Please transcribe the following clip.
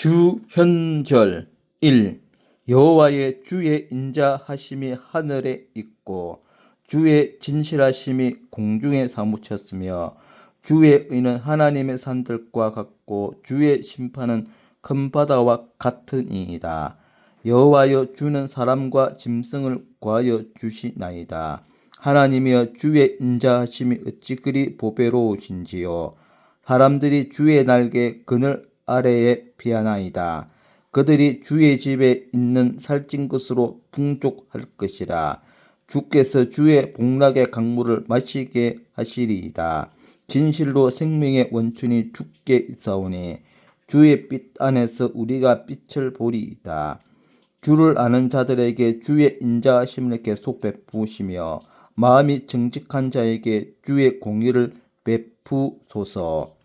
주현절 1. 여호와의 주의 인자하심이 하늘에 있고 주의 진실하심이 공중에 사무쳤으며 주의 의는 하나님의 산들과 같고 주의 심판은 큰 바다와 같으니이다. 여호와여 주는 사람과 짐승을 구하여 주시나이다. 하나님이여 주의 인자하심이 어찌 그리 보배로우신지요. 사람들이 주의 날개 그늘 아래에 피하나이다. 그들이 주의 집에 있는 살찐 것으로 풍족할 것이라. 주께서 주의 복락의 강물을 마시게 하시리이다. 진실로 생명의 원천이 주께 있사오니 주의 빛 안에서 우리가 빛을 보리이다. 주를 아는 자들에게 주의 인자하심을 계속 베푸시며 마음이 정직한 자에게 주의 공의를 베푸소서.